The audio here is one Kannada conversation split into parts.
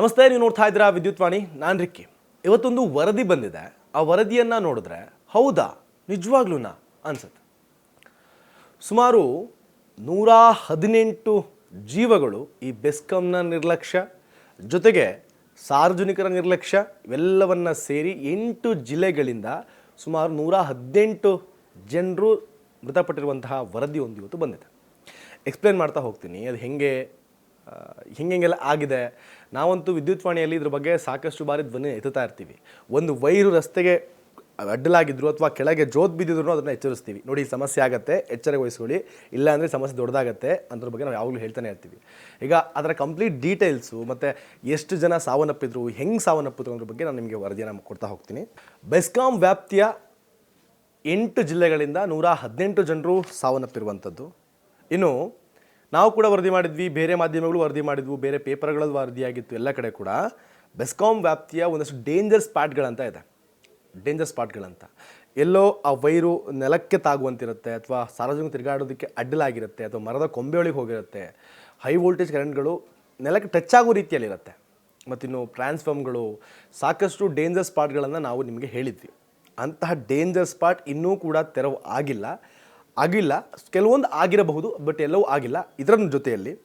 ನಮಸ್ತೆ, ನೀವು ನೋಡ್ತಾ ಇದ್ದೀರಾ ವಿದ್ಯುತ್ ವಾಣಿ, ನಾನು ರಿಕ್ಕಿ. ಇವತ್ತೊಂದು ವರದಿ ಬಂದಿದೆ. ಆ ವರದಿಯನ್ನು ನೋಡಿದ್ರೆ ಹೌದಾ ನಿಜವಾಗ್ಲೂನಾ ಅನ್ಸುತ್ತೆ. ಸುಮಾರು ನೂರ ಹದಿನೆಂಟು ಜೀವಗಳು ಈ ಬೆಸ್ಕಾಂನ ನಿರ್ಲಕ್ಷ್ಯ, ಜೊತೆಗೆ ಸಾರ್ವಜನಿಕರ ನಿರ್ಲಕ್ಷ್ಯ, ಇವೆಲ್ಲವನ್ನ ಸೇರಿ ಎಂಟು ಜಿಲ್ಲೆಗಳಿಂದ ಸುಮಾರು ನೂರ ಹದಿನೆಂಟು ಜನರು ಮೃತಪಟ್ಟಿರುವಂತಹ ವರದಿ ಒಂದು ಇವತ್ತು ಬಂದಿದೆ. ಎಕ್ಸ್ಪ್ಲೇನ್ ಮಾಡ್ತಾ ಹೋಗ್ತೀನಿ. ಅದು ಹೆಂಗೆ ಹಿಂಗೆಲ್ಲ ಆಗಿದೆ. ನಾವಂತೂ ವಿದ್ಯುತ್ ವಾಣಿಯಲ್ಲಿ ಇದ್ರ ಬಗ್ಗೆ ಸಾಕಷ್ಟು ಬಾರಿ ಧ್ವನಿ ಎತ್ತುತ್ತಾ ಇರ್ತೀವಿ. ಒಂದು ವೈರು ರಸ್ತೆಗೆ ಅಡ್ಡಲಾಗಿದ್ರು ಅಥವಾ ಕೆಳಗೆ ಜೋತ್ ಬಿದ್ದಿದ್ರು ಅದನ್ನು ಎಚ್ಚರಿಸ್ತೀವಿ. ನೋಡಿ, ಸಮಸ್ಯೆ ಆಗುತ್ತೆ ಎಚ್ಚರ ವಹಿಸ್ಕೊಳ್ಳಿ ಇಲ್ಲ ಅಂದರೆ ಸಮಸ್ಯೆ ದೊಡ್ಡದಾಗತ್ತೆ ಅದ್ರ ಬಗ್ಗೆ ನಾವು ಯಾವಾಗಲೂ ಹೇಳ್ತಾನೆ ಇರ್ತೀವಿ. ಈಗ ಅದರ ಕಂಪ್ಲೀಟ್ ಡೀಟೇಲ್ಸು ಮತ್ತು ಎಷ್ಟು ಜನ ಸಾವನ್ನಪ್ಪಿದ್ರು, ಹೆಂಗೆ ಸಾವನ್ನಪ್ಪಿದ್ರು ಅನ್ನೋದ್ರ ಬಗ್ಗೆ ನಾನು ನಿಮಗೆ ವರದಿಯನ್ನು ಕೊಡ್ತಾ ಹೋಗ್ತೀನಿ. ಬೆಸ್ಕಾಂ ವ್ಯಾಪ್ತಿಯ ಎಂಟು ಜಿಲ್ಲೆಗಳಿಂದ ನೂರ ಹದಿನೆಂಟು ಜನರು ಸಾವನ್ನಪ್ಪಿರುವಂಥದ್ದು. ಇನ್ನು ನಾವು ಕೂಡ ವರದಿ ಮಾಡಿದ್ವಿ, ಬೇರೆ ಮಾಧ್ಯಮಗಳು ವರದಿ ಮಾಡಿದ್ವು, ಬೇರೆ ಪೇಪರ್ಗಳಲ್ಲಿ ವರದಿಯಾಗಿತ್ತು ಎಲ್ಲ ಕಡೆ ಕೂಡ. ಬೆಸ್ಕಾಂ ವ್ಯಾಪ್ತಿಯ ಒಂದಷ್ಟು ಡೇಂಜರ್ ಸ್ಪಾಟ್ಗಳಂತ ಇದೆ. ಡೇಂಜರ್ ಸ್ಪಾಟ್ಗಳಂತ ಎಲ್ಲೋ ಆ ವೈರು ನೆಲಕ್ಕೆ ತಾಗುವಂತಿರುತ್ತೆ ಅಥವಾ ಸಾರ್ವಜನಿಕ ತಿರುಗಾಡೋದಕ್ಕೆ ಅಡ್ಡಲಾಗಿರುತ್ತೆ ಅಥವಾ ಮರದ ಕೊಂಬೆಯೊಳಗೆ ಹೋಗಿರುತ್ತೆ. ಹೈ ವೋಲ್ಟೇಜ್ ಕರೆಂಟ್ಗಳು ನೆಲಕ್ಕೆ ಟಚ್ ಆಗೋ ರೀತಿಯಲ್ಲಿರುತ್ತೆ. ಮತ್ತಿನ್ನು ಟ್ರಾನ್ಸ್ಫಾರ್ಮ್ಗಳು ಸಾಕಷ್ಟು ಡೇಂಜರ್ ಸ್ಪಾಟ್ಗಳನ್ನು ನಾವು ನಿಮಗೆ ಹೇಳಿದ್ವಿ. ಅಂತಹ ಡೇಂಜರ್ ಸ್ಪಾಟ್ ಇನ್ನೂ ಕೂಡ ತೆರವು ಆಗಿಲ್ಲ. ಆಗಿಲ್ಲ. ಕೆಲವೊಂದು ಆಗಿರಬಹುದು ಬಟ್ ಎಲ್ಲವೂ ಆಗಿಲ್ಲ. ಇದರ ಜೊತೆಯಲ್ಲಿ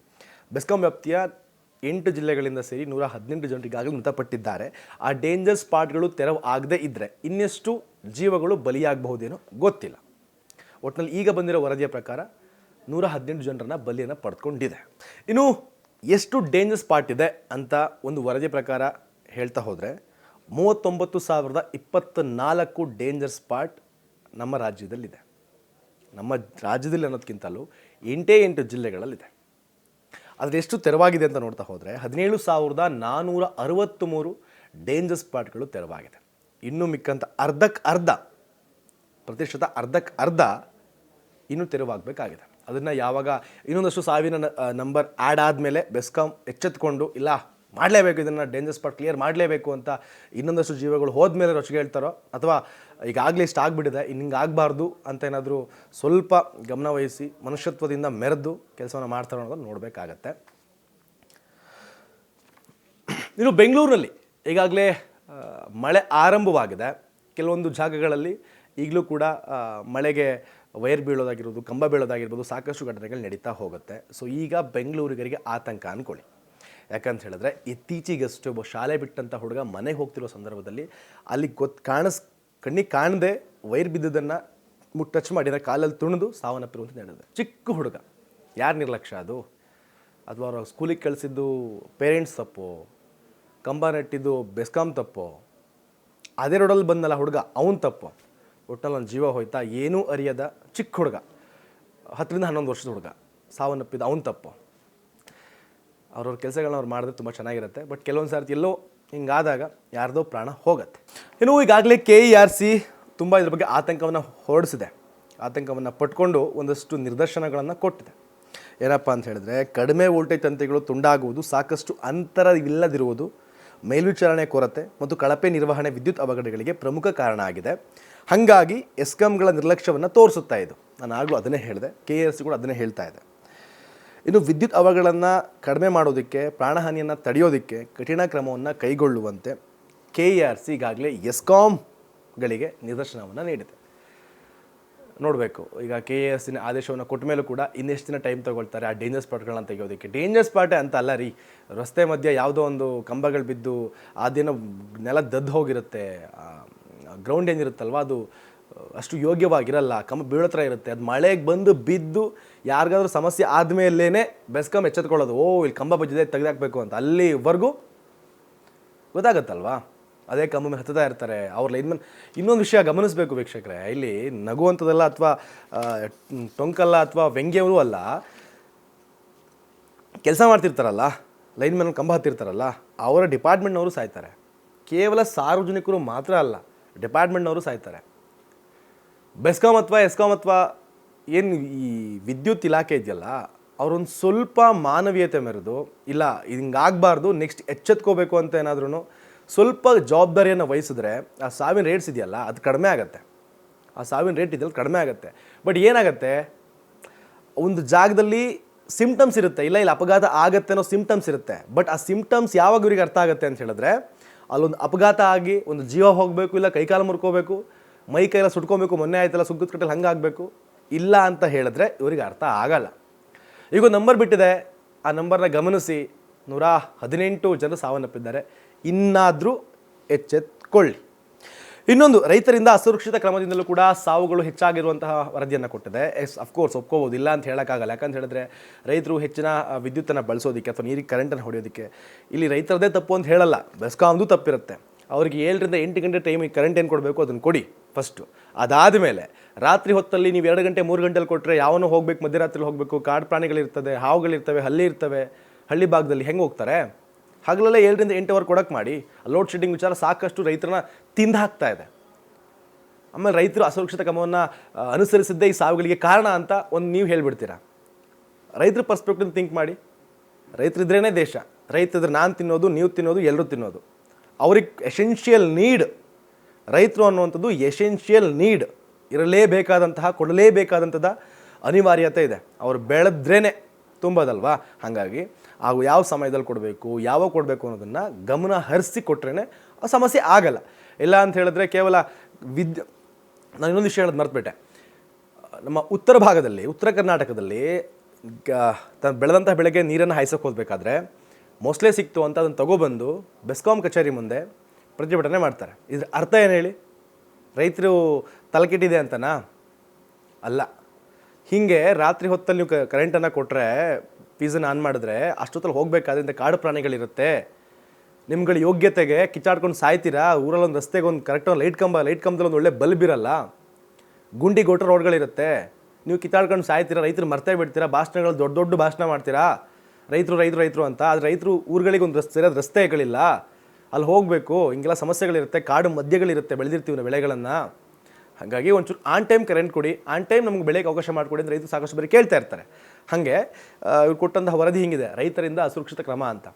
ಬೆಸ್ಕಾಂ ವ್ಯಾಪ್ತಿಯ ಎಂಟು ಜಿಲ್ಲೆಗಳಿಂದ ಸೇರಿ ನೂರ ಹದಿನೆಂಟು ಜನರು ಈಗಾಗಲೇ ಮೃತಪಟ್ಟಿದ್ದಾರೆ. ಆ ಡೇಂಜರ್ ಸ್ಪಾಟ್ಗಳು ತೆರವು ಆಗದೇ ಇದ್ದರೆ ಇನ್ನೆಷ್ಟು ಜೀವಗಳು ಬಲಿಯಾಗಬಹುದೇನೋ ಗೊತ್ತಿಲ್ಲ. ಒಟ್ಟಿನಲ್ಲಿ ಈಗ ಬಂದಿರೋ ವರದಿಯ ಪ್ರಕಾರ ನೂರ ಹದಿನೆಂಟು ಜನರನ್ನ ಬಲಿಯನ್ನು ಪಡ್ಕೊಂಡಿದೆ. ಇನ್ನು ಎಷ್ಟು ಡೇಂಜರ್ ಸ್ಪಾಟ್ ಇದೆ ಅಂತ ಒಂದು ವರದಿ ಪ್ರಕಾರ ಹೇಳ್ತಾ ಹೋದರೆ ಮೂವತ್ತೊಂಬತ್ತು ಸಾವಿರದ ಇಪ್ಪತ್ತ ನಾಲ್ಕು ಡೇಂಜರ್ ಸ್ಪಾಟ್ ನಮ್ಮ ರಾಜ್ಯದಲ್ಲಿದೆ. ನಮ್ಮ ರಾಜ್ಯದಲ್ಲಿ ಅನ್ನೋದಕ್ಕಿಂತಲೂ ಎಂಟೇ ಎಂಟು ಜಿಲ್ಲೆಗಳಲ್ಲಿದೆ. ಎಷ್ಟು ತೆರವಾಗಿದೆ ಅಂತ ನೋಡ್ತಾ ಹೋದರೆ ಹದಿನೇಳು ಸಾವಿರದ ನಾನ್ನೂರ ಅರವತ್ತು ಮೂರು ಡೇಂಜರ್ ಸ್ಪಾಟ್ಗಳು ತೆರವಾಗಿದೆ. ಇನ್ನೂ ಮಿಕ್ಕಂತ ಅರ್ಧಕ್ಕೆ ಅರ್ಧ, ಪ್ರತಿಶತ ಅರ್ಧಕ್ಕೆ ಅರ್ಧ ಇನ್ನೂ ತೆರವಾಗಬೇಕಾಗಿದೆ. ಅದನ್ನು ಯಾವಾಗ ಇನ್ನೊಂದಷ್ಟು ಸಾವಿನ ನಂಬರ್ ಆ್ಯಡ್ ಆದಮೇಲೆ ಬೆಸ್ಕಾಂ ಎಚ್ಚೆತ್ಕೊಂಡು, ಇಲ್ಲ ಮಾಡಲೇಬೇಕು, ಇದನ್ನು ಡೇಂಜರ್ ಸ್ಪಾಟ್ ಕ್ಲಿಯರ್ ಮಾಡಲೇಬೇಕು ಅಂತ ಇನ್ನೊಂದಷ್ಟು ಜೀವಗಳು ಹೋದ್ಮೇಲೆ ರೊಚ್ಚಿಗೆ ಹೇಳ್ತಾರೋ? ಅಥವಾ ಈಗಾಗಲೇ ಇಷ್ಟ ಆಗಿಬಿಟ್ಟಿದೆ ಇನ್ನು ಹಿಂಗೆ ಆಗಬಾರ್ದು ಅಂತ ಏನಾದರೂ ಸ್ವಲ್ಪ ಗಮನವಹಿಸಿ ಮನುಷ್ಯತ್ವದಿಂದ ಮೆರೆದು ಕೆಲಸವನ್ನು ಮಾಡ್ತಾರೋ ಅನ್ನೋದನ್ನು ನೋಡಬೇಕಾಗತ್ತೆ. ಇನ್ನು ಬೆಂಗಳೂರಿನಲ್ಲಿ ಈಗಾಗಲೇ ಮಳೆ ಆರಂಭವಾಗಿದೆ. ಕೆಲವೊಂದು ಜಾಗಗಳಲ್ಲಿ ಈಗಲೂ ಕೂಡ ಮಳೆಗೆ ವೈರ್ ಬೀಳೋದಾಗಿರ್ಬೋದು, ಕಂಬ ಬೀಳೋದಾಗಿರ್ಬೋದು ಸಾಕಷ್ಟು ಘಟನೆಗಳು ನಡೀತಾ ಹೋಗುತ್ತೆ. ಸೊ ಈಗ ಬೆಂಗಳೂರಿಗರಿಗೆ ಆತಂಕ ಅಂದ್ಕೊಳ್ಳಿ ಯಾಕಂತ ಹೇಳಿದ್ರೆ ಇತ್ತೀಚೆಗಷ್ಟೇ ಒಬ್ಬ ಶಾಲೆ ಬಿಟ್ಟಂಥ ಹುಡುಗ ಮನೆಗೆ ಹೋಗ್ತಿರೋ ಸಂದರ್ಭದಲ್ಲಿ ಅಲ್ಲಿ ಗೊತ್ತು ಕಾಣಿಸ್ ಕಣ್ಣಿಗೆ ಕಾಣದೆ ವೈರ್ ಬಿದ್ದದನ್ನು ಮುಟ್ ಟಚ್ ಮಾಡಿದ ಕಾಲಲ್ಲಿ ತುಣಿದು ಸಾವನ್ನಪ್ಪಿರುವಂತ ನಡೆದಿದೆ. ಚಿಕ್ಕ ಹುಡುಗ. ಯಾರು ನಿರ್ಲಕ್ಷ್ಯ ಅದು? ಅಥವಾ ಅವ್ರ ಸ್ಕೂಲಿಗೆ ಕಳಿಸಿದ್ದು ಪೇರೆಂಟ್ಸ್ ತಪ್ಪು, ಕಂಬ ನೆಟ್ಟಿದ್ದು ಬೆಸ್ಕಾಂ ತಪ್ಪು, ಅದೇ ರೋಡಲ್ಲಿ ಬಂದಲ್ಲ ಹುಡುಗ, ಅವನು ತಪ್ಪು. ಒಟ್ಟಲ್ಲಿ ನನ್ನ ಜೀವ ಹೋಯ್ತಾ ಏನೂ ಅರಿಯದ ಚಿಕ್ಕ ಹುಡುಗ, ಹತ್ತರಿಂದ ಹನ್ನೊಂದು ವರ್ಷದ ಹುಡುಗ, ಸಾವನ್ನಪ್ಪಿದ್ದು ಅವನು ತಪ್ಪು. ಅವ್ರವ್ರ ಕೆಲಸಗಳನ್ನ ಅವ್ರು ಮಾಡಿದ್ರೆ ತುಂಬ ಚೆನ್ನಾಗಿರುತ್ತೆ. ಬಟ್ ಕೆಲವೊಂದು ಸಾರ್ತಿ ಎಲ್ಲೋ ಹಿಂಗಾದಾಗ ಯಾರ್ದೋ ಪ್ರಾಣ ಹೋಗುತ್ತೆ. ಇನ್ನು ಈಗಾಗಲೇ ಕೆ ಇ ಆರ್ ಸಿ ತುಂಬ ಇದ್ರ ಬಗ್ಗೆ ಆತಂಕವನ್ನು ಹೊರಡಿಸಿದೆ. ಆತಂಕವನ್ನು ಪಟ್ಕೊಂಡು ಒಂದಷ್ಟು ನಿದರ್ಶನಗಳನ್ನು ಕೊಟ್ಟಿದೆ. ಏನಪ್ಪ ಅಂತ ಹೇಳಿದ್ರೆ, ಕಡಿಮೆ ವೋಲ್ಟೇಜ್ ತಂತಿಗಳು ತುಂಡಾಗುವುದು ಸಾಕಷ್ಟು ಅಂತರವಿಲ್ಲದಿರುವುದು ಮೇಲ್ವಿಚಾರಣೆ ಕೊರತೆ ಮತ್ತು ಕಳಪೆ ನಿರ್ವಹಣೆ ವಿದ್ಯುತ್ ಅವಘಡಗಳಿಗೆ ಪ್ರಮುಖ ಕಾರಣ ಆಗಿದೆ. ಹಾಗಾಗಿ ಎಸ್ಕಾಂಗಳ ನಿರ್ಲಕ್ಷ್ಯವನ್ನು ತೋರಿಸುತ್ತಾ ಇದು. ನಾನು ಆಗಲೂ ಅದನ್ನೇ ಹೇಳಿದೆ. ಕೆ ಎಸ್ ಸಿ ಕೂಡ ಅದನ್ನೇ ಹೇಳ್ತಾ ಇದೆ. ಇನ್ನು ವಿದ್ಯುತ್ ಅವಗಳನ್ನು ಕಡಿಮೆ ಮಾಡೋದಕ್ಕೆ, ಪ್ರಾಣಹಾನಿಯನ್ನು ತಡೆಯೋದಕ್ಕೆ ಕಠಿಣ ಕ್ರಮವನ್ನು ಕೈಗೊಳ್ಳುವಂತೆ ಕೆ ಇ ಆರ್ ಸಿ ಈಗಾಗಲೇ ಎಸ್ಕಾಂಗಳಿಗೆ ನಿದರ್ಶನವನ್ನು ನೀಡಿದೆ. ನೋಡಬೇಕು, ಈಗ ಕೆ ಎ ಸಿನ ಆದೇಶವನ್ನು ಕೊಟ್ಟ ಮೇಲೂ ಕೂಡ ಇನ್ನೆಷ್ಟು ದಿನ ಟೈಮ್ ತೊಗೊಳ್ತಾರೆ ಆ ಡೇಂಜರ್ ಸ್ಪಾಟ್ಗಳನ್ನು ತೆಗೆಯೋದಕ್ಕೆ. ಡೇಂಜರ್ ಸ್ಪಾಟೇ ಅಂತ ಅಲ್ಲ ರೀ, ರಸ್ತೆ ಮಧ್ಯೆ ಯಾವುದೋ ಒಂದು ಕಂಬಗಳು ಬಿದ್ದು, ಆ ದಿನ ನೆಲ ದದ್ದು ಹೋಗಿರುತ್ತೆ ಗ್ರೌಂಡ್ ಏನಿರುತ್ತಲ್ವ ಅದು ಅಷ್ಟು ಯೋಗ್ಯವಾಗಿರಲ್ಲ ಕಂಬ ಬೀಳೋ ಥರ ಇರುತ್ತೆ. ಅದು ಮಳೆಗೆ ಬಂದು ಬಿದ್ದು ಯಾರಿಗಾದ್ರೂ ಸಮಸ್ಯೆ ಆದಮೇಲೇ ಬೆಸ್ಕಮ್ ಎಚ್ಚೆತ್ಕೊಳ್ಳೋದು. ಓ ಇಲ್ಲಿ ಕಂಬ ಬಜ್ಜಿದೆ, ತೆಗೆದಾಕಬೇಕು ಅಂತ. ಅಲ್ಲಿವರೆಗೂ ಗೊತ್ತಾಗತ್ತಲ್ವಾ? ಅದೇ ಕಂಬ ಮೇಲೆ ಹತ್ತುತ್ತಾ ಇರ್ತಾರೆ. ಅವ್ರ ಲೈನ್ಮನ್ ಇನ್ನೊಂದು ವಿಷಯ ಗಮನಿಸಬೇಕು ವೀಕ್ಷಕರೇ. ಇಲ್ಲಿ ನಗುವಂಥದ್ದಲ್ಲ ಅಥವಾ ಟೊಂಕಲ್ಲ ಅಥವಾ ವ್ಯಂಗ್ಯವೂ ಅಲ್ಲ, ಕೆಲಸ ಮಾಡ್ತಿರ್ತಾರಲ್ಲ, ಲೈನ್ ಕಂಬ ಹತ್ತಿರ್ತಾರಲ್ಲ, ಅವರ ಡಿಪಾರ್ಟ್ಮೆಂಟ್ನವರು ಸಾಯ್ತಾರೆ. ಕೇವಲ ಸಾರ್ವಜನಿಕರು ಮಾತ್ರ ಅಲ್ಲ, ಡಿಪಾರ್ಟ್ಮೆಂಟ್ನವರು ಸಾಯ್ತಾರೆ. ಬೆಸ್ಕಾಂ ಅಥವಾ ಎಸ್ಕಾಮ್ ಅಥವಾ ಏನು ಈ ವಿದ್ಯುತ್ ಇಲಾಖೆ ಇದೆಯಲ್ಲ, ಅವರೊಂದು ಸ್ವಲ್ಪ ಮಾನವೀಯತೆ ಮೆರೆದು, ಇಲ್ಲ, ಹಿಂಗಾಗಬಾರ್ದು ನೆಕ್ಸ್ಟ್ ಎಚ್ಚೆತ್ಕೋಬೇಕು ಅಂತ ಏನಾದ್ರೂ ಸ್ವಲ್ಪ ಜವಾಬ್ದಾರಿಯನ್ನು ವಹಿಸಿದ್ರೆ ಆ ಸಾವಿನ ರೇಟ್ಸ್ ಇದೆಯಲ್ಲ, ಅದು ಕಡಿಮೆ ಆಗುತ್ತೆ. ಆ ಸಾವಿನ ರೇಟ್ ಇದೆಯಲ್ಲ ಕಡಿಮೆ ಆಗುತ್ತೆ. ಬಟ್ ಏನಾಗುತ್ತೆ? ಒಂದು ಜಾಗದಲ್ಲಿ ಸಿಮ್ಟಮ್ಸ್ ಇರುತ್ತೆ. ಇಲ್ಲ ಇಲ್ಲ, ಅಪಘಾತ ಆಗತ್ತೆ ಅನ್ನೋ ಸಿಂಪ್ಟಮ್ಸ್ ಇರುತ್ತೆ. ಬಟ್ ಆ ಸಿಮ್ಟಮ್ಸ್ ಯಾವಾಗ ಇವ್ರಿಗೆ ಅರ್ಥ ಆಗುತ್ತೆ ಅಂತ ಹೇಳಿದ್ರೆ, ಅಲ್ಲೊಂದು ಅಪಘಾತ ಆಗಿ ಒಂದು ಜೀವ ಹೋಗಬೇಕು, ಇಲ್ಲ ಕೈಕಾಲು ಮುರ್ಕೋಬೇಕು ಮೈ ಕೈಲ ಸುಟ್ಕೊಬೇಕು, ಮೊನ್ನೆ ಆಯ್ತಲ್ಲ, ಸುಗ್ಗದ ಕಟ್ಟಲ್ಲಿ ಹಂಗಾಗಬೇಕು. ಇಲ್ಲ ಅಂತ ಹೇಳಿದ್ರೆ ಇವರಿಗೆ ಅರ್ಥ ಆಗಲ್ಲ. ಈಗ ನಂಬರ್ ಬಿಟ್ಟಿದೆ. ಆ ನಂಬರ್ನ ಗಮನಿಸಿ. ನೂರ ಹದಿನೆಂಟು ಜನ ಸಾವನ್ನಪ್ಪಿದ್ದಾರೆ. ಇನ್ನಾದರೂ ಎಚ್ಚೆತ್ಕೊಳ್ಳಿ. ಇನ್ನೊಂದು, ರೈತರಿಂದ ಅಸುರಕ್ಷಿತ ಕ್ರಮದಿಂದಲೂ ಕೂಡ ಸಾವುಗಳು ಹೆಚ್ಚಾಗಿರುವಂತಹ ವರದಿಯನ್ನು ಕೊಟ್ಟಿದೆ. ಎಸ್ ಅಫ್ಕೋರ್ಸ್ ಒಪ್ಕೋಬೋದು. ಇಲ್ಲ ಅಂತ ಹೇಳೋಕ್ಕಾಗಲ್ಲ. ಯಾಕಂತ ಹೇಳಿದ್ರೆ ರೈತರು ಹೆಚ್ಚಿನ ವಿದ್ಯುತ್ತನ್ನು ಬಳಸೋದಕ್ಕೆ ಅಥವಾ ನೀರಿಗೆ ಕರೆಂಟನ್ನು ಹೊಡೆಯೋದಕ್ಕೆ ಇಲ್ಲಿ ರೈತರದೇ ತಪ್ಪು ಅಂತ ಹೇಳಲ್ಲ. ಬೆಸ್ಕಾಮ್ದು ತಪ್ಪಿರುತ್ತೆ. ಅವರಿಗೆ ಏಳರಿಂದ ಎಂಟು ಗಂಟೆ ಟೈಮಿಗೆ ಕರೆಂಟ್ ಏನು ಕೊಡಬೇಕು ಅದನ್ನು ಕೊಡಿ. ಫಸ್ಟು. ಅದಾದಮೇಲೆ ರಾತ್ರಿ ಹೊತ್ತಲ್ಲಿ ನೀವು ಎರಡು ಗಂಟೆ, ಮೂರು ಗಂಟೆಲಿ ಕೊಟ್ಟರೆ ಯಾವನು ಹೋಗ್ಬೇಕು, ಮಧ್ಯರಾತ್ರಿಲಿ ಹೋಗಬೇಕು, ಕಾಡು ಪ್ರಾಣಿಗಳಿರ್ತದೆ ಹಾವುಗಳಿರ್ತವೆ, ಹಲ್ಲಿ ಇರ್ತವೆ, ಹಳ್ಳಿ ಭಾಗದಲ್ಲಿ ಹೆಂಗೆ ಹೋಗ್ತಾರೆ? ಹಗಲೆಲ್ಲ ಏಳರಿಂದ ಎಂಟು ಅವರ್ ಕೊಡಕ್ಕೆ ಮಾಡಿ ಲೋಡ್ ಶೆಡ್ಡಿಂಗ್ ವಿಚಾರ ಸಾಕಷ್ಟು ರೈತರನ್ನ ತಿಂದು ಹಾಕ್ತಾ ಇದೆ. ಆಮೇಲೆ ರೈತರು ಅಸುರಕ್ಷಿತ ಕ್ರಮವನ್ನು ಅನುಸರಿಸಿದ್ದೇ ಈ ಸಾವುಗಳಿಗೆ ಕಾರಣ ಅಂತ ಒಂದು ನೀವು ಹೇಳ್ಬಿಡ್ತೀರಾ? ರೈತರ ಪರ್ಸ್ಪೆಕ್ಟಿವ್ ಥಿಂಕ್ ಮಾಡಿ. ರೈತರಿದ್ರೇ ದೇಶ. ರೈತರಿದ್ರೆ ನಾನು ತಿನ್ನೋದು, ನೀವು ತಿನ್ನೋದು ಎಲ್ಲರೂ ತಿನ್ನೋದು. ಅವ್ರಿಗೆ ಎಸೆನ್ಷಿಯಲ್ ನೀಡ್ ರೈತರು ಅನ್ನುವಂಥದ್ದು ಎಸೆನ್ಷಿಯಲ್ ನೀಡ್ ಇರಲೇಬೇಕಾದಂತಹ ಕೊಡಲೇಬೇಕಾದಂಥದ್ದು ಅನಿವಾರ್ಯತೆ ಇದೆ. ಅವರು ಬೆಳೆದ್ರೇ ತುಂಬೋದಲ್ವಾ? ಹಾಗಾಗಿ ಹಾಗೂ ಯಾವ ಸಮಯದಲ್ಲಿ ಕೊಡಬೇಕು ಯಾವಾಗ ಕೊಡಬೇಕು ಅನ್ನೋದನ್ನು ಗಮನ ಹರಿಸಿ ಕೊಟ್ರೇ ಆ ಸಮಸ್ಯೆ ಆಗಲ್ಲ. ಇಲ್ಲ ಅಂತ ಹೇಳಿದ್ರೆ ಕೇವಲ ವಿದ್ಯೆ ನಾನು ಇನ್ನೊಂದು ವಿಷಯ ಹೇಳೋದು ಮರ್ತುಬಿಟ್ಟೆ. ನಮ್ಮ ಉತ್ತರ ಭಾಗದಲ್ಲಿ, ಉತ್ತರ ಕರ್ನಾಟಕದಲ್ಲಿ ಗ- ತ ಬೆಳೆದಂಥ ಬೆಳೆಗೆ ನೀರನ್ನು ಹಾಯಿಸೋಕೆ ಹೋಗಬೇಕಾದ್ರೆ ಮೊಸಳೆ ಸಿಕ್ತು ಅಂತ ಅದನ್ನು ತಗೊಬಂದು ಬೆಸ್ಕಾಂ ಕಚೇರಿ ಮುಂದೆ ಪ್ರತಿಭಟನೆ ಮಾಡ್ತಾರೆ. ಇದ್ರ ಅರ್ಥ ಏನು ಹೇಳಿ? ರೈತರು ತಲೆಕೆಟ್ಟಿದೆ ಅಂತನಾ? ಅಲ್ಲ. ಹೀಗೆ ರಾತ್ರಿ ಹೊತ್ತಲ್ಲಿ ನೀವು ಕರೆಂಟನ್ನು ಕೊಟ್ಟರೆ ಫೀಸನ್ನು ಆನ್ ಮಾಡಿದ್ರೆ, ಅಷ್ಟೊತ್ತಲ್ಲಿ ಹೋಗಬೇಕಾದ್ರಿಂದ ಕಾಡು ಪ್ರಾಣಿಗಳಿರುತ್ತೆ. ನಿಮ್ಗಳ ಯೋಗ್ಯತೆಗೆ ಕಿಚ್ಚಾಡ್ಕೊಂಡು ಸಾಯ್ತೀರಾ? ಊರಲ್ಲಿ ಒಂದು ರಸ್ತೆಗೆ ಒಂದು ಕರೆಕ್ಟ್ ಒಂದು ಲೈಟ್ ಕಂಬ ಲೈಟ್ ಕಂಬದಲ್ಲಿ ಒಂದು ಒಳ್ಳೆ ಬಲ್ಬ್ ಇರಲ್ಲ? ಗುಂಡಿ ಗೋಟ ರೋಡ್ಗಳಿರುತ್ತೆ ನೀವು ಕಿತ್ತಾಡ್ಕೊಂಡು ಸಾಯ್ತೀರಾ? ರೈತರು ಮರ್ತೇ ಬಿಡ್ತೀರಾ? ಭಾಷಣಗಳು ದೊಡ್ಡ ದೊಡ್ಡ ಭಾಷಣ ಮಾಡ್ತೀರಾ? ರೈತರು ರೈತರು ರೈತರು ಅಂತ. ಆದರೆ ರೈತರು ಊರುಗಳಿಗೆ ಒಂದು ರಸ್ತೆ ಇರೋದು ರಸ್ತೆಗಳಿಲ್ಲ. ಅಲ್ಲಿ ಹೋಗಬೇಕು, ಹಿಂಗೆಲ್ಲ ಸಮಸ್ಯೆಗಳಿರುತ್ತೆ, ಕಾಡು ಮಧ್ಯಗಳಿರುತ್ತೆ, ಬೆಳೆದಿರ್ತೀವಿ ನಾವು ಬೆಳೆಗಳನ್ನು. ಹಾಗಾಗಿ ಒಂಚೂರು ಆನ್ ಟೈಮ್ ಕರೆಂಟ್ ಕೊಡಿ ಆನ್ ಟೈಮ್ ನಮ್ಗೆ ಬೆಳೆಗೆ ಅವಕಾಶ ಮಾಡಿಕೊಡಿ ಅಂದರೆ ರೈತರು ಸಾಕಷ್ಟು ಬರೀ ಕೇಳ್ತಾ ಇರ್ತಾರೆ. ಹಾಗೆ ಇವ್ರು ಕೊಟ್ಟಂತಹ ವರದಿ ಹಿಂಗಿದೆ, ರೈತರಿಂದ ಅಸುರಕ್ಷಿತ ಕ್ರಮ ಅಂತ.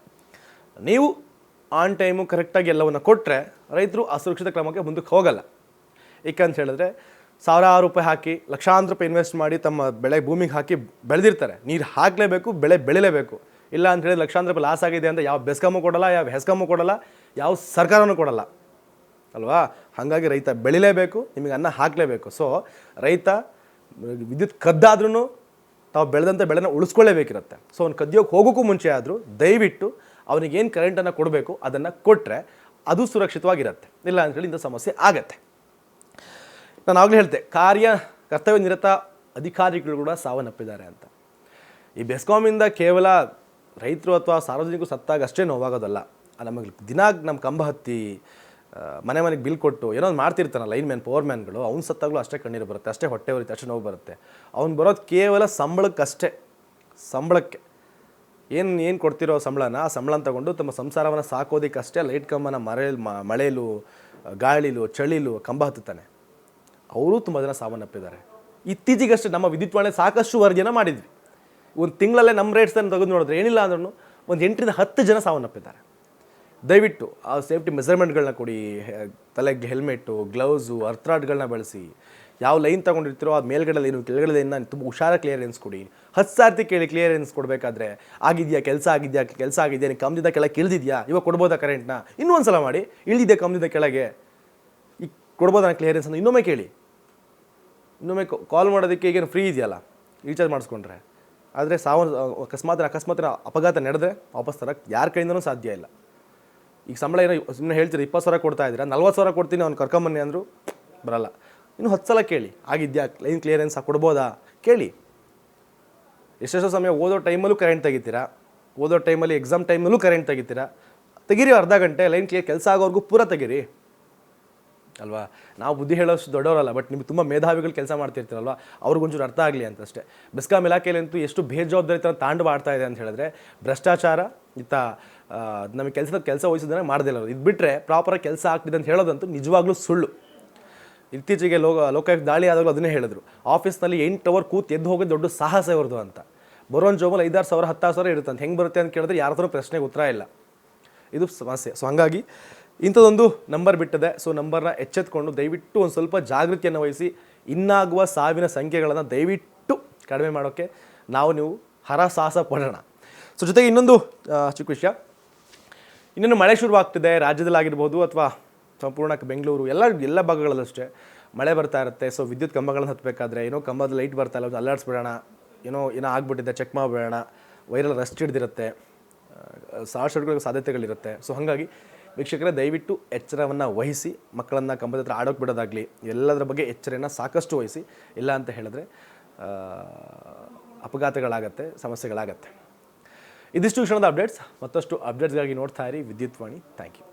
ನೀವು ಆನ್ ಟೈಮು ಕರೆಕ್ಟಾಗಿ ಎಲ್ಲವನ್ನು ಕೊಟ್ಟರೆ ರೈತರು ಅಸುರಕ್ಷಿತ ಕ್ರಮಕ್ಕೆ ಮುಂದಕ್ಕೆ ಹೋಗಲ್ಲ. ಏಕೆಂತ ಹೇಳಿದ್ರೆ, ಸಾವಿರಾರು ರೂಪಾಯಿ ಹಾಕಿ, ಲಕ್ಷಾಂತರ ರೂಪಾಯಿ ಇನ್ವೆಸ್ಟ್ ಮಾಡಿ ತಮ್ಮ ಬೆಳೆ ಭೂಮಿಗೆ ಹಾಕಿ ಬೆಳೆದಿರ್ತಾರೆ. ನೀರು ಹಾಕಲೇಬೇಕು, ಬೆಳೆ ಬೆಳಿಲೇಬೇಕು. ಇಲ್ಲ ಅಂತ ಹೇಳಿದ್ರೆ ಲಕ್ಷಾಂತರ ರೂಪಾಯಿ ಲಾಸ್ ಆಗಿದೆ ಅಂತ ಯಾವ ಬೆಸ್ಕಮ್ಮು ಕೊಡಲ್ಲ, ಯಾವ ಹೆಸ್ಕಮ್ಮು ಕೊಡಲ್ಲ. ಯಾವ ಸರ್ಕಾರನೂ ಕೊಡಲ್ಲ. ಅಲ್ವಾ? ಹಾಗಾಗಿ ರೈತ ಬೆಳಿಲೇಬೇಕು, ನಿಮಗೆ ಅನ್ನ ಹಾಕಲೇಬೇಕು. ಸೊ ರೈತ ವಿದ್ಯುತ್ ಕದ್ದಾದ್ರೂ ತಾವು ಬೆಳೆದಂಥ ಬೆಳೆನ ಉಳಿಸ್ಕೊಳ್ಳೇಬೇಕಿರುತ್ತೆ. ಸೊ ಅವ್ನು ಕದ್ಯೋಕ್ಕೆ ಹೋಗೋಕ್ಕೂ ಮುಂಚೆ ಆದರೂ ದಯವಿಟ್ಟು ಅವನಿಗೇನು ಕರೆಂಟನ್ನು ಕೊಡಬೇಕು, ಅದನ್ನು ಕೊಟ್ಟರೆ ಅದು ಸುರಕ್ಷಿತವಾಗಿರುತ್ತೆ. ಇಲ್ಲ ಅಂತೇಳಿ ಇಂಥ ಸಮಸ್ಯೆ ಆಗತ್ತೆ. ನಾನು ಆಗಲೇ ಹೇಳ್ತೆ, ಕಾರ್ಯ ಕರ್ತವ್ಯ ನಿರತ ಅಧಿಕಾರಿಗಳು ಕೂಡ ಸಾವನ್ನಪ್ಪಿದ್ದಾರೆ ಅಂತ. ಈ ಬೆಸ್ಕಾಮಿಂದ ಕೇವಲ ರೈತರು ಅಥವಾ ಸಾರ್ವಜನಿಕರು ಸತ್ತಾಗ ಅಷ್ಟೇ ನೋವಾಗೋದಲ್ಲ. ನಮಗೆ ದಿನ ನಮ್ಮ ಕಂಬ ಹತ್ತಿ ಮನೆ ಮನೆಗೆ ಬಿಲ್ ಕೊಟ್ಟು ಏನೋ ಒಂದು ಮಾಡ್ತಿರ್ತಾನೆ ಲೈನ್ ಮ್ಯಾನ್, ಪವರ್ ಮ್ಯಾನ್ಗಳು ಅವ್ನು ಸತ್ತಾಗಲೂ ಅಷ್ಟೇ ಕಣ್ಣೀರು ಬರುತ್ತೆ, ಅಷ್ಟೇ ಹೊಟ್ಟೆ ಉರಿತೆ ಅಷ್ಟೇ ನೋವು ಬರುತ್ತೆ. ಅವ್ನು ಬರೋದು ಕೇವಲ ಸಂಬಳಕ್ಕಷ್ಟೇ ಸಂಬಳಕ್ಕೆ. ಏನು ಏನು ಕೊಡ್ತಿರೋ ಸಂಬಳನ, ಆ ಸಂಬಳನ ತಗೊಂಡು ತಮ್ಮ ಸಂಸಾರವನ್ನು ಸಾಕೋದಕ್ಕಷ್ಟೇ ಲೈಟ್ ಕಂಬನ ಮರೆಯಲ್ಲಿ ಮಳೆಯಲು ಗಾಳಿಲು, ಚಳಿಲು, ಕಂಬ ಹತ್ತುತ್ತಾನೆ. ಅವರು ತುಂಬ ಜನ ಸಾವನ್ನಪ್ಪಿದ್ದಾರೆ. ಇತ್ತೀಚೆಗಷ್ಟೇ ನಮ್ಮ ವಿದ್ಯುತ್ ವಾಣಿ ಸಾಕಷ್ಟು ವರದಿಯನ್ನು ಮಾಡಿದ್ವಿ. ಒಂದು ತಿಂಗಳಲ್ಲೇ ನಮ್ಮ ರೇಟ್ಸನ್ನು ತೆಗೆದು ನೋಡಿದ್ರೆ ಏನಿಲ್ಲ ಅಂದ್ರೂ ಒಂದು ಎಂಟರಿಂದ ಹತ್ತು ಜನ ಸಾವನ್ನಪ್ಪಿದ್ದಾರೆ. ದಯವಿಟ್ಟು ಆ ಸೇಫ್ಟಿ ಮೆಸರ್ಮೆಂಟ್ಗಳನ್ನ ಕೊಡಿ. ತಲೆಗೆ ಹೆಲ್ಮೆಟ್ಟು ಗ್ಲೌಸು, ಅರ್ಥ್ರಾಡ್ಗಳನ್ನ ಬಳಸಿ. ಯಾವ ಲೈನ್ ತೊಗೊಂಡಿರ್ತೀರೋ ಆ ಮೇಲ್ಗಡೆ ಏನು ಕೆಳಗಡೆ ಲೈನ್ನ ತುಂಬ ಹುಷಾರ ಕ್ಲಿಯರೆನ್ಸ್ ಕೊಡಿ. ಹತ್ತು ಸಾರ್ತಿ ಕೇಳಿ ಕ್ಲಿಯರೆನ್ಸ್ ಕೊಡಬೇಕಾದ್ರೆ, ಆಗಿದೆಯಾ, ಕೆಲಸ ಆಗಿದೆಯಾ ಕೆಲಸ ಆಗಿದೆಯಾ ನೀವು ಕಮ್ದಿಂದ ಕೆಳಗೆ ಇಳಿದಿದ್ಯಾ? ಇವಾಗ ಕೊಡ್ಬೋದಾ ಕರೆಂಟ್ನ? ಇನ್ನೊಂದು ಸಲ ಮಾಡಿ ಇಳಿದಿದೆ ಕಮ್ದಿಂದ ಕೆಳಗೆ? ಈಗ ಕೊಡ್ಬೋದಾ ಕ್ಲಿಯರೆನ್ಸ್ ಇನ್ನೊಮ್ಮೆ ಕೇಳಿ. ಇನ್ನೊಮ್ಮೆ ಕಾಲ್ ಮಾಡೋದಕ್ಕೆ ಈಗೇನು ಫ್ರೀ ಇದೆಯಲ್ಲ, ರೀಚಾರ್ಜ್ ಮಾಡಿಸ್ಕೊಂಡ್ರೆ. ಆದರೆ ಸಾವು, ಅಕಸ್ಮಾತ್ ಅಕಸ್ಮಾತ್ ಅಪಘಾತ ನಡೆದ್ರೆ ವಾಪಸ್ ತರಕ್ಕೆ ಯಾರ ಕೈಯಿಂದನೂ ಸಾಧ್ಯ ಇಲ್ಲ. ಈಗ ಸಂಬಳ ಏನೋ ಸುಮ್ಮನೆ ಹೇಳ್ತೀರಿ, ಇಪ್ಪತ್ತು ಸಾವಿರ ಕೊಡ್ತಾ ಇದ್ದೀರಾ, ನಲ್ವತ್ತು ಸಾವಿರ ಕೊಡ್ತೀನಿ, ಅವ್ನು ಕರ್ಕೊಂಬನ್ನಿ ಅಂದರು ಬರಲ್ಲ. ಇನ್ನು ಹತ್ತು ಸಲ ಕೇಳಿ, ಆಗಿದ್ಯಾ, ಲೈನ್ ಕ್ಲಿಯರೆನ್ಸ್ ಕೊಡ್ಬೋದಾ? ಕೇಳಿ. ಎಷ್ಟೆಷ್ಟೋ ಸಮಯ ಓದೋ ಟೈಮಲ್ಲೂ ಕರೆಂಟ್ ತೆಗಿತೀರಾ? ಓದೋ ಟೈಮಲ್ಲಿ ಎಕ್ಸಾಮ್ ಟೈಮಲ್ಲೂ ಕರೆಂಟ್ ತೆಗಿತೀರಾ? ತೆಗೀರಿ ಅರ್ಧ ಗಂಟೆ, ಲೈನ್ ಕ್ಲಿಯರ್, ಕೆಲಸ ಆಗೋವರೆಗೂ ಪೂರ ತೆಗೀರಿ. ಅಲ್ವಾ? ನಾವು ಬುದ್ಧಿ ಹೇಳೋಷ್ಟು ದೊಡ್ಡವರಲ್ಲ ಬಟ್ ನಿಮ್ಗೆ ತುಂಬ ಮೇಧಾವಿಗಳು ಕೆಲಸ ಮಾಡ್ತಿರ್ತೀರಲ್ವ? ಅವ್ರಿಗೊಂಚೂರು ಅರ್ಥ ಆಗಲಿ ಅಂತ ಅಷ್ಟೇ ಬೆಸ್ಕಾಂ ಇಲಾಖೆಯಲ್ಲಂತೂ ಎಷ್ಟು ಬೇಜವಾಬ್ದಾರಿ ತಾಂಡವ ಆಡ್ತಾ ಇದೆ ಅಂತ ಹೇಳಿದ್ರೆ, ಭ್ರಷ್ಟಾಚಾರ, ಇತ್ತ ನಮಗೆ ಕೆಲಸದ ಕೆಲಸ ವಹಿಸೋದನ್ನ ಅವರು. ಇದು ಬಿಟ್ಟರೆ ಪ್ರಾಪರಾಗಿ ಕೆಲಸ ಆಗ್ತಿದೆ ಅಂತ ಹೇಳೋದಂತೂ ನಿಜವಾಗ್ಲೂ ಸುಳ್ಳು. ಇತ್ತೀಚೆಗೆ ಲೋಕ ಲೋಕಾಯುಕ್ತ ದಾಳಿ ಆದಾಗಲೂ ಅದನ್ನೇ ಹೇಳಿದ್ರು. ಆಫೀಸ್ನಲ್ಲಿ ಎಂಟು ಅವರ್ ಕೂತ್ ಎದ್ದು ಹೋಗೋದು ದೊಡ್ಡ ಸಾಹಸ ಇವ್ರದ್ದು ಅಂತ. ಬರೋನ್ ಜೋಬಲ್ಲಿ ಐದಾರು ಸಾವಿರ, ಹತ್ತಾರು ಸಾವಿರ ಇರುತ್ತೆ ಅಂತ. ಹೆಂಗೆ ಬರುತ್ತೆ ಅಂತ ಕೇಳಿದ್ರೆ ಯಾರ ಪ್ರಶ್ನೆಗೆ ಉತ್ತರ ಇಲ್ಲ. ಇದು ಸಮಸ್ಯೆ. ಸೊ ಹಾಗಾಗಿ ಇಂಥದ್ದೊಂದು ನಂಬರ್ ಬಿಟ್ಟಿದೆ. ಸೊ ನಂಬರ್ನ ಎಚ್ಚೆತ್ಕೊಂಡು ದಯವಿಟ್ಟು ಒಂದು ಸ್ವಲ್ಪ ಜಾಗೃತಿಯನ್ನು ವಹಿಸಿ, ಇನ್ನಾಗುವ ಸಾವಿನ ಸಂಖ್ಯೆಗಳನ್ನು ದಯವಿಟ್ಟು ಕಡಿಮೆ ಮಾಡೋಕ್ಕೆ ನಾವು ನೀವು ಹರಸಾಹಸ ಪಡೋಣ. ಸೊ ಜೊತೆಗೆ ಇನ್ನೊಂದು ಚಿಕ್ಕ ವಿಷಯ. ಇನ್ನೇನು ಮಳೆ ಶುರುವಾಗ್ತಿದೆ, ರಾಜ್ಯದಲ್ಲಾಗಿರ್ಬೋದು ಅಥವಾ ಸಂಪೂರ್ಣ ಬೆಂಗಳೂರು, ಎಲ್ಲ ಎಲ್ಲ ಭಾಗಗಳಲ್ಲಷ್ಟೇ ಮಳೆ ಬರ್ತಾ ಇರುತ್ತೆ. ಸೊ ವಿದ್ಯುತ್ ಕಂಬಗಳನ್ನು ಹತ್ತಬೇಕಾದ್ರೆ ಏನೋ ಕಂಬದ ಲೈಟ್ ಬರ್ತಾ ಇಲ್ಲ ಒಂದು ಅಲರ್ಟ್ಸ್ಬಿಡೋಣ ಏನೋ ಏನೋ ಆಗಿಬಿಟ್ಟಿದೆ ಚೆಕ್ ಮಾಡಿಬಿಡೋಣ, ವೈರಲ್ ರಸ್ಟ್ ಹಿಡ್ದಿರುತ್ತೆ ಶಾರ್ಟ್ ಸಾಧ್ಯತೆಗಳಿರುತ್ತೆ. ಸೊ ಹಾಗಾಗಿ ವೀಕ್ಷಕರೇ, ದಯವಿಟ್ಟು ಎಚ್ಚರವನ್ನು ವಹಿಸಿ, ಮಕ್ಕಳನ್ನು ಕಂಬದ ಹತ್ರ ಆಡೋಕೆ ಬಿಡೋದಾಗಲಿ, ಎಲ್ಲದರ ಬಗ್ಗೆ ಎಚ್ಚರನ ಸಾಕಷ್ಟು ವಹಿಸಿ, ಇಲ್ಲ ಅಂತ ಹೇಳಿದ್ರೆ ಅಪಘಾತಗಳಾಗತ್ತೆ, ಸಮಸ್ಯೆಗಳಾಗತ್ತೆ. ಇದಿಷ್ಟು ಕ್ಷಣದ ಅಪ್ಡೇಟ್ಸ್ ಮತ್ತಷ್ಟು ಅಪ್ಡೇಟ್ಸ್ಗಾಗಿ ನೋಡ್ತಾ ಇರಿ. ವಿದ್ಯುತ್ ವಾಣಿ. Thank you